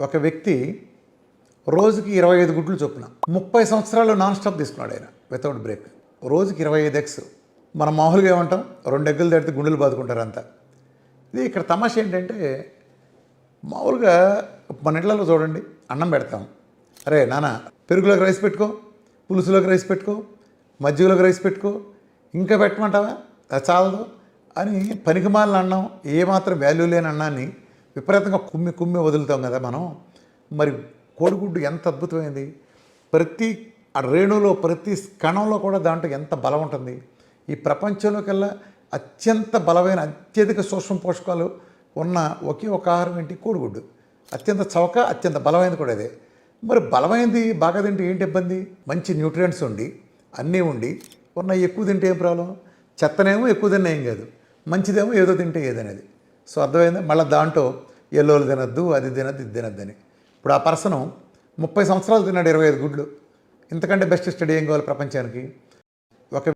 ఒక వ్యక్తి రోజుకి ఇరవై ఐదు గుడ్లు చొప్పున ముప్పై సంవత్సరాలు నాన్ స్టాప్ తీసుకున్నాడు ఆయన వితౌట్ బ్రేక్. రోజుకి ఇరవై ఐదు ఎగ్స్. మనం మామూలుగా ఏమంటాం? రెండు ఎగ్గులు తడితే గుండెలు బాదుకుంటారు అంతా. ఇది ఇక్కడ తమాషా ఏంటంటే మామూలుగా మన ఇళ్ళలో చూడండి అన్నం పెడతాం. అరే నాన్న పెరుగులోకి రైస్ పెట్టుకో పులుసులోకి రైస్ పెట్టుకో మజ్జిగలోకి రైస్ పెట్టుకో ఇంకా పెట్టమంటావా? చాలదు. అని పనికిమాలిన అన్నం ఏమాత్రం వాల్యూ లేని అన్నాన్ని విపరీతంగా కుమ్మి కుమ్మి వదులుతాం కదా మనం. మరి కోడిగుడ్డు ఎంత అద్భుతమైంది. ప్రతి ఆ రేణులో ప్రతి కణంలో కూడా దాంట్లో ఎంత బలం ఉంటుంది. ఈ ప్రపంచంలోకెల్లా అత్యంత బలమైన అత్యధిక సూక్ష్మ పోషకాలు ఉన్న ఒకే ఒక ఆహారం ఏంటి? కోడిగుడ్డు. అత్యంత చవక అత్యంత బలమైనది కూడా అదే మరి బలమైనది బాగా తింటే ఏంటి ఇబ్బంది? మంచి న్యూట్రియంట్స్ ఉండి అన్నీ ఉండి ఉన్న ఎక్కువ తింటే ఏం ప్రాబ్లం? చెత్తనేమో ఎక్కువ తిన్నా ఏం కాదు. మంచిదేమో ఏదో తింటే ఏదనేది. సో అర్థమైంది? మళ్ళీ దాంట్లో ఎల్లోలు తినద్దు అది తినద్దు ఇది తినద్దు అని. ఇప్పుడు ఆ పర్సను ముప్పై సంవత్సరాలు తిన్నాడు ఇరవై ఐదు గుడ్లు. ఇంతకంటే బెస్ట్ స్టడీ ఏం కావాలి ప్రపంచానికి? ఒక